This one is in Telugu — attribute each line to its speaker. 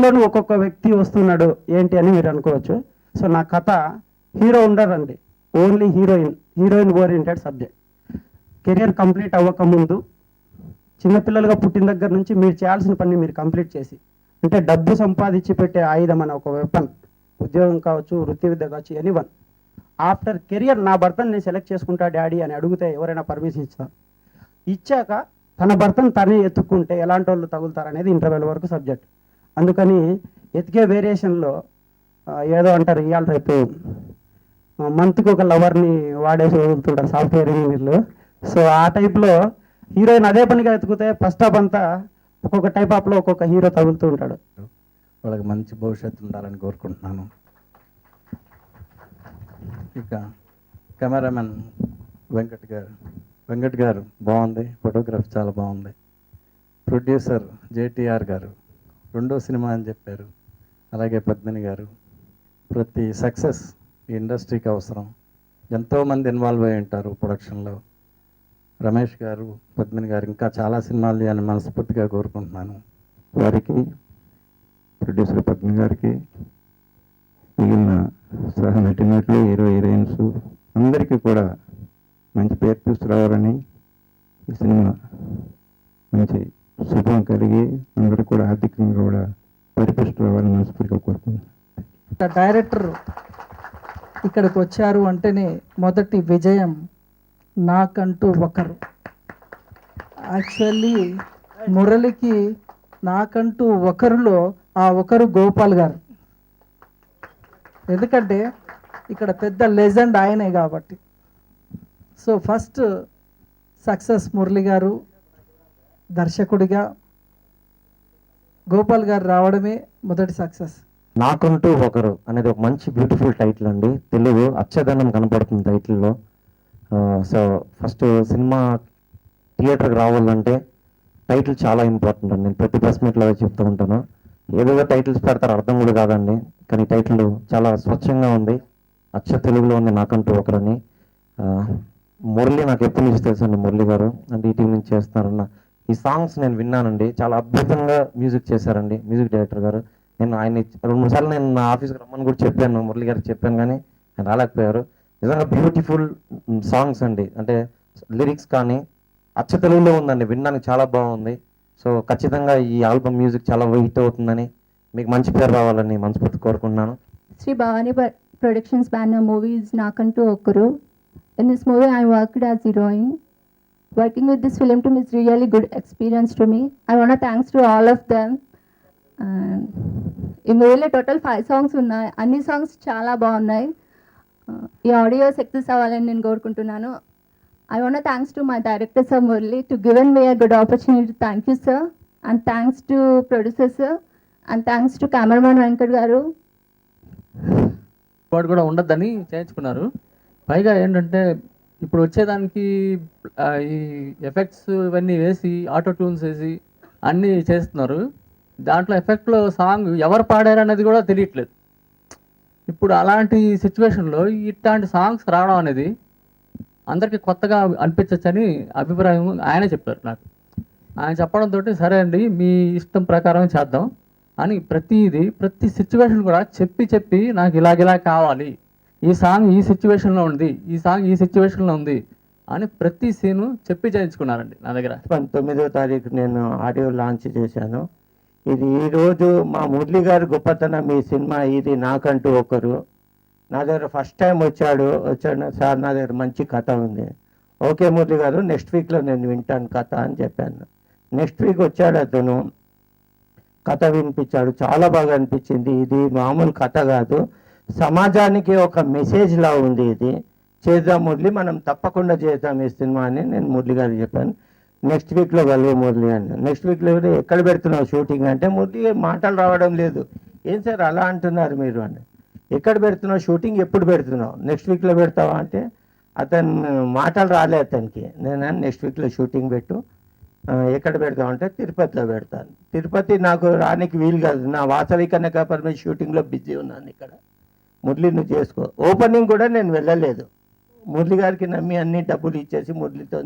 Speaker 1: ప్రతి ఒక్కొక్క వ్యక్తి వస్తున్నాడు ఏంటి అని మీరు అనుకోవచ్చు. సో నా కథ హీరో ఉండరండి. Only heroine heroine oriented subject career complete అవ్వకముందు చిన్నపిల్లలుగా పుట్టిన దగ్గర నుంచి మీరు చేయాల్సిన పని మీరు కంప్లీట్ చేసి అంటే డబ్బు సంపాదించి పెట్టే ఆయుధం అనే ఒక వెపన్ ఉద్యోగం కావచ్చు వృత్తి విద్య కావచ్చు ఎనీ వన్ ఆఫ్టర్ కెరియర్ నా భర్తను నేను సెలెక్ట్ చేసుకుంటా డాడీ అని అడిగితే ఎవరైనా పర్మిషన్ ఇస్తారు? ఇచ్చాక తన భర్తను తనే ఎత్తుక్కుంటే ఎలాంటి వాళ్ళు తగులుతారు అనేది ఇంటర్వెల్ వరకు సబ్జెక్ట్ అందుకని ఎతికే వేరియేషన్లో ఏదో అంటారు ఇవాళ రేపు మంత్కి ఒక లవర్ని వాడేసి వదులుతుంటారు సాఫ్ట్వేర్ ఇంజనీర్లు. సో ఆ టైప్లో హీరోయిన్ అదే పనిగా ఎతికితే ఫస్ట్ హాఫ్ అంతా ఒక్కొక్క టైప్ ఆఫ్లో ఒక్కొక్క హీరో తగులుతూ ఉంటాడు.
Speaker 2: వాళ్ళకి మంచి భవిష్యత్తు ఉండాలని కోరుకుంటున్నాను. ఇక కెమెరామెన్ వెంకట్ గారు. వెంకట్ గారు బాగుంది. ఫోటోగ్రఫీ చాలా బాగుంది. ప్రొడ్యూసర్ జేటీఆర్ గారు. రెండో సినిమా అని చెప్పారు. అలాగే పద్మిని గారు. ప్రతి సక్సెస్ ఈ ఇండస్ట్రీకి అవసరం. ఎంతోమంది ఇన్వాల్వ్ అయి ఉంటారు ప్రొడక్షన్లో. రమేష్ గారు పద్మిని గారు ఇంకా చాలా సినిమాలు చేయాలని మనస్ఫూర్తిగా కోరుకుంటున్నాను.
Speaker 3: వారికి ప్రొడ్యూసర్ పద్మిని గారికి మిగిలిన సహ నటినట్లు హీరో హీరోయిన్స్ అందరికీ కూడా మంచి పేరు తీసుకురావాలని ఈ సినిమా మంచి శుభం కలిగి అందరూ కూడా ఆర్థికంగా కూడా పరిపుష్టి రావాలని మనస్ఫూర్తిగా
Speaker 4: డైరెక్టర్ ఇక్కడికి వచ్చారు అంటేనే మొదటి విజయం నాకంటూ ఒకరు. యాక్చువల్లీ మురళికి నాకంటూ ఒకరులో ఆ ఒకరు గోపాల్ గారు. ఎందుకంటే ఇక్కడ పెద్ద లెజెండ్ ఆయనే కాబట్టి. సో ఫస్ట్ సక్సెస్ మురళి గారు దర్శకుడిగా గోపాల్ గారు రావడమే మొదటి సక్సెస్.
Speaker 5: నాకంటూ ఒకరు అనేది ఒక మంచి బ్యూటిఫుల్ టైటిల్ అండి. తెలుగు అచ్చదనం కనపడుతుంది టైటిల్లో. సో ఫస్ట్ సినిమా థియేటర్కి రావాలంటే టైటిల్ చాలా ఇంపార్టెంట్ అండి. నేను ప్రతి ప్రెస్ మీట్లో చెప్తూ ఉంటాను. ఏదేదో టైటిల్స్ పెడతారు అర్థం కూడా కాదండి. కానీ టైటిల్ చాలా స్వచ్ఛంగా ఉంది. అచ్చ తెలుగులో ఉంది నాకంటూ ఒకరని. మురళి నాకు ఎప్పటి నుంచి తెలుసండి మురళి గారు. అంటే ఈ టీం నుంచి చేస్తున్నారన్న ఈ సాంగ్స్ నేను విన్నానండి. చాలా అద్భుతంగా మ్యూజిక్ చేశారండి మ్యూజిక్ డైరెక్టర్ గారు. నేను ఆయన రెండు మూడు సార్లు నేను నా ఆఫీస్కి రమ్మని కూడా చెప్పాను మురళి గారికి చెప్పాను కానీ ఆయన రాలేకపోయారు. నిజంగా బ్యూటిఫుల్ సాంగ్స్ అండి. అంటే లిరిక్స్ కానీ అచ్చ తెలుగులో ఉందండి. వినడానికి చాలా బాగుంది. సో ఖచ్చితంగా ఈ ఆల్బమ్ మ్యూజిక్ చాలా వెయిట్ అవుతుందని మీకు మంచి పేరు రావాలని మనస్ఫూర్తి కోరుకుంటున్నాను.
Speaker 6: Shri Bhavani productions banner movies నాకంటూ ఒకరు. In this movie I worked as heroine. Working with this film team is really good experience to me. I want to thanks to all of them. ఈ మూవీలో టోటల్ ఫైవ్ సాంగ్స్ ఉన్నాయి. అన్ని సాంగ్స్ చాలా బాగున్నాయి. Uh, ఈ ఆడియో సక్సెస్ అవ్వాలని నేను కోరుకుంటున్నాను. I want thanks to my director sir Murali to given me a good opportunity thank you sir and thanks to producer sir and thanks to cameraman Venkat గారు.
Speaker 7: వాడు కూడా ఉండద్దని చేయించుకున్నారు. పైగా ఏంటంటే ఇప్పుడు వచ్చేదానికి ఈ ఎఫెక్ట్స్ ఇవన్నీ వేసి ఆటో ట్యూన్స్ వేసి అన్నీ చేస్తున్నారు. దాంట్లో ఎఫెక్ట్లో సాంగ్ ఎవరు పాడారు అనేది కూడా తెలియట్లేదు. ఇప్పుడు అలాంటి సిచ్యువేషన్లో ఇట్లాంటి సాంగ్స్ రావడం అనేది అందరికీ కొత్తగా అనిపించచ్చని అభిప్రాయం ఆయనే చెప్పారు నాకు. ఆయన చెప్పడంతో సరే అండి మీ ఇష్టం ప్రకారం చేద్దాం అని ప్రతిది ప్రతి సిచ్యువేషన్ కూడా చెప్పి చెప్పి నాకు ఇలాగిలా కావాలి. ఈ సాంగ్ ఈ సిచ్యువేషన్లో ఉంది ఈ సాంగ్ ఈ సిచ్యువేషన్లో ఉంది అని ప్రతి సీను చెప్పి చేయించుకున్నారండి నా దగ్గర.
Speaker 8: పంతొమ్మిదో తారీఖు నేను ఆడియో లాంచ్ చేశాను. ఇది ఈరోజు మా మురళి గారి గొప్పతనం ఈ సినిమా ఇది నాకంటూ ఒకరు. నా దగ్గర ఫస్ట్ టైం వచ్చాడు వచ్చాడు సార్ నా దగ్గర మంచి కథ ఉంది. ఓకే మురళి గారు నెక్స్ట్ వీక్లో నేను వింటాను కథ అని చెప్పాను. నెక్స్ట్ వీక్ వచ్చాడు అతను. కథ వినిపించాడు చాలా బాగా అనిపించింది. ఇది మామూలు కథ కాదు. సమాజానికి ఒక మెసేజ్ లా ఉంది ఇది. చేద్దాం మురళి మనం తప్పకుండా చేద్దాం ఈ సినిమా అని నేను మురళి గారు చెప్పాను. నెక్స్ట్ వీక్లో కలువు మురళి అని. నెక్స్ట్ వీక్లో ఎక్కడ పెడుతున్నావు షూటింగ్ అంటే మురళి మాటలు రావడం లేదు. ఏం సార్ అలా అంటున్నారు మీరు అని. ఎక్కడ పెడుతున్నావు షూటింగ్ ఎప్పుడు పెడుతున్నావు? నెక్స్ట్ వీక్లో పెడతావా అంటే అతను మాటలు రాలే అతనికి. నేను? నెక్స్ట్ వీక్లో షూటింగ్ పెట్టు. ఎక్కడ పెడతావు అంటే తిరుపతిలో పెడతాను. తిరుపతి నాకు రానికి వీలు కాదు. నా వాసవి కనక పరమేశ్వర షూటింగ్లో బిజీ ఉన్నాను ఇక్కడ. మురళి నువ్వు చేసుకో. ఓపెనింగ్ కూడా నేను వెళ్ళలేదు. మురళి గారికి నమ్మి అన్ని డబ్బులు ఇచ్చేసి మురళితో